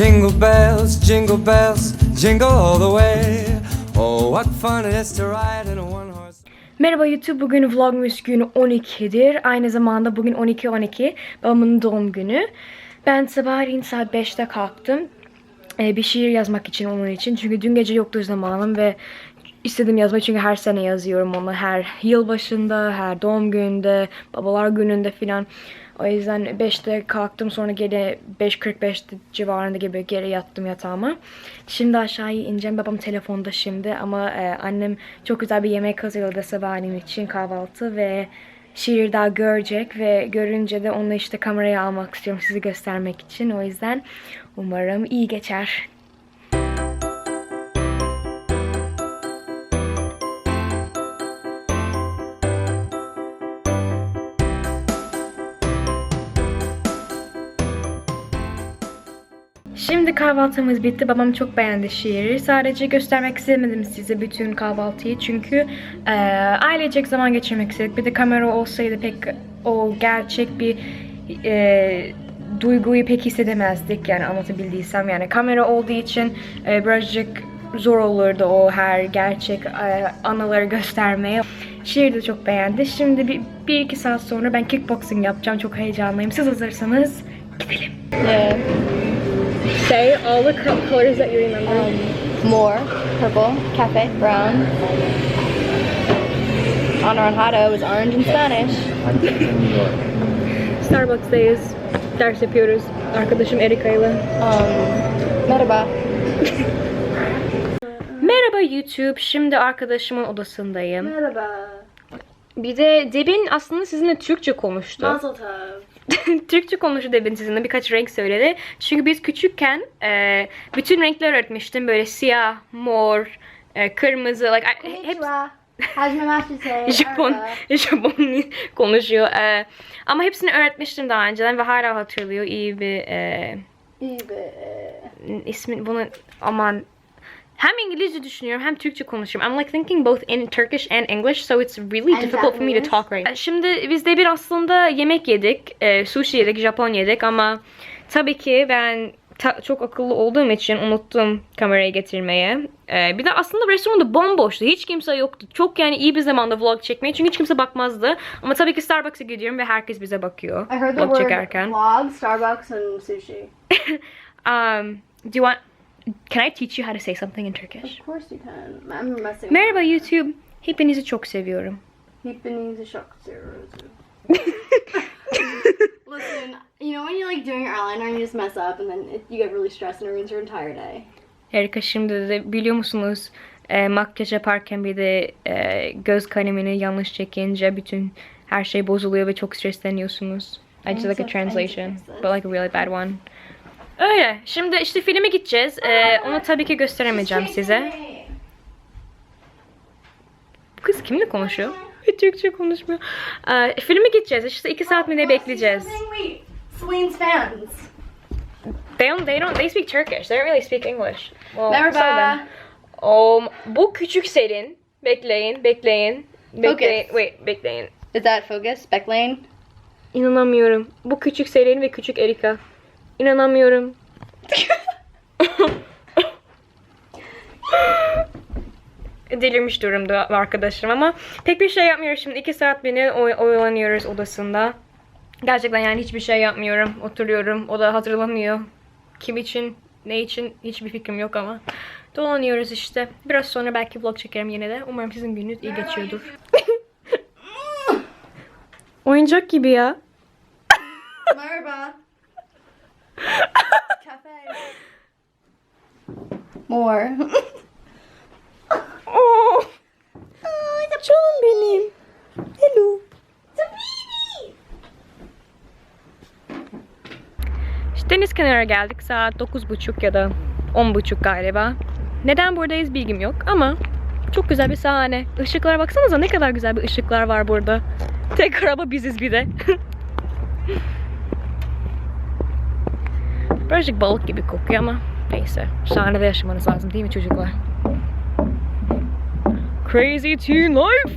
Jingle bells, jingle bells, jingle all the way. Oh, what fun it is to ride in a one horse. Merhaba YouTube. Bugün Vlogmas günü 12'dir. Aynı zamanda bugün 12-12 babamın doğum günü. Ben sabahleyin saat 5'te kalktım. Ee, bir şiir yazmak için onun için. Çünkü dün gece yoktu zamanım ve istedim yazmayı çünkü her sene yazıyorum onu. Her yıl başında, her doğum gününde, babalar gününde filan. O yüzden 5'te kalktım sonra geri 5.45 civarında gibi geri yattım yatağıma. Şimdi aşağıya ineceğim. Babam telefonda şimdi ama e, annem çok güzel bir yemek hazırladı sabahleyin için kahvaltı ve şiir daha görecek ve görünce de onu işte kameraya almak istiyorum sizi göstermek için. O yüzden umarım iyi geçer. Şimdi kahvaltımız bitti. Babam çok beğendi şiiri. Sadece göstermek istemedim size bütün kahvaltıyı. Çünkü e, ailecek zaman geçirmek istedik. Bir de kamera olsaydı pek o gerçek bir e, duyguyu pek hissedemezdik. Yani anlatabildiysem. Yani kamera olduğu için e, birazcık zor olurdu o her gerçek e, anıları göstermeye. Şiiri de çok beğendi. Şimdi bir, bir iki saat sonra ben kickboxing yapacağım. Çok heyecanlıyım. Siz hazırsanız gidelim. Yeah. Say all the co- colors that you remember. Um, more, purple, cafe, brown. Anaranjado is orange in Spanish. Starbucks'tayız. Ders yapıyoruz. Arkadaşım Erika ile. Um, merhaba. Merhaba YouTube. Şimdi arkadaşımın odasındayım. Merhaba. Bir de Debin aslında sizinle Türkçe konuştu. Mazel tov. Türkçe konuştu Debin sizinle. Birkaç renk söyledi. Çünkü biz küçükken e, bütün renkler öğretmiştim. Böyle siyah, mor, e, kırmızı. Like, I- hep? Japon. Japon konuşuyor. E, ama hepsini öğretmiştim daha önceden ve hala hatırlıyor. İyi bir e, İyi be. ismi bunu aman hem İngilizce düşünüyorum hem Türkçe konuşuyorum. I'm like thinking both in Turkish and English so it's really And difficult for me to talk right now. Şimdi biz de bir aslında yemek yedik. E, sushi yedik, Japon yedik ama tabii ki ben ta- çok akıllı olduğum için unuttum kamerayı getirmeye. E, bir de aslında restoranda bomboştu. Hiç kimse yoktu. Çok yani iyi bir zamanda vlog çekmeye çünkü hiç kimse bakmazdı. Ama tabii ki Starbucks'a gidiyorum ve herkes bize bakıyor. I heard the vlog word çekerken. vlog, Starbucks, and sushi. Um, do you want Can I teach you how to say something in Turkish? Of course you can. I'm messing. Merhaba YouTube. Hepinizi çok seviyorum. Hepinizi çok seviyorum. Listen, you know when you're like doing your eyeliner and you just mess up and then it, you get really stressed and it ruins your entire day. Erika şimdi de biliyor musunuz e, makyaj yaparken bir de e, göz kalemini yanlış çekince bütün her şey bozuluyor ve çok stresleniyorsunuz. I did like a translation, but like a really bad one. Öyle. Şimdi işte filme gideceğiz. E, onu tabii ki gösteremeyeceğim size. Bu kız kimle konuşuyor? Türkçe konuşmuyor. E, filme gideceğiz. İşte iki saat mi ne bekleyeceğiz. Celine's fans. They don't, they don't, they speak Turkish. They don't really speak English. Well. Merhaba. Um, bu küçük Selin. Bekleyin, bekleyin. Bekleyin, Focus. wait, bekleyin. Is that focus? Becklane? İnanamıyorum. Bu küçük Selin ve küçük Erika. İnanamıyorum. Delirmiş durumda arkadaşım ama pek bir şey yapmıyoruz şimdi. iki saat beni oy- oyalanıyoruz odasında. Gerçekten yani hiçbir şey yapmıyorum. Oturuyorum. O da hazırlanıyor. Kim için, ne için hiçbir fikrim yok ama. Dolanıyoruz işte. Biraz sonra belki vlog çekerim yine de. Umarım sizin gününüz iyi geçiyordur. Oyuncak gibi ya. Merhaba. Cafe. More. Oh. Canım benim. Hello. İşte deniz kenarına geldik. Saat 9.30 ya da 10.30 galiba. Neden buradayız bilgim yok ama çok güzel bir sahne. Işıklara baksanıza ne kadar güzel bir ışıklar var burada. Tek araba biziz bir de. Birazcık balık gibi kokuyor ama neyse. Sahnede yaşamanız lazım değil mi çocuklar? Crazy teen life.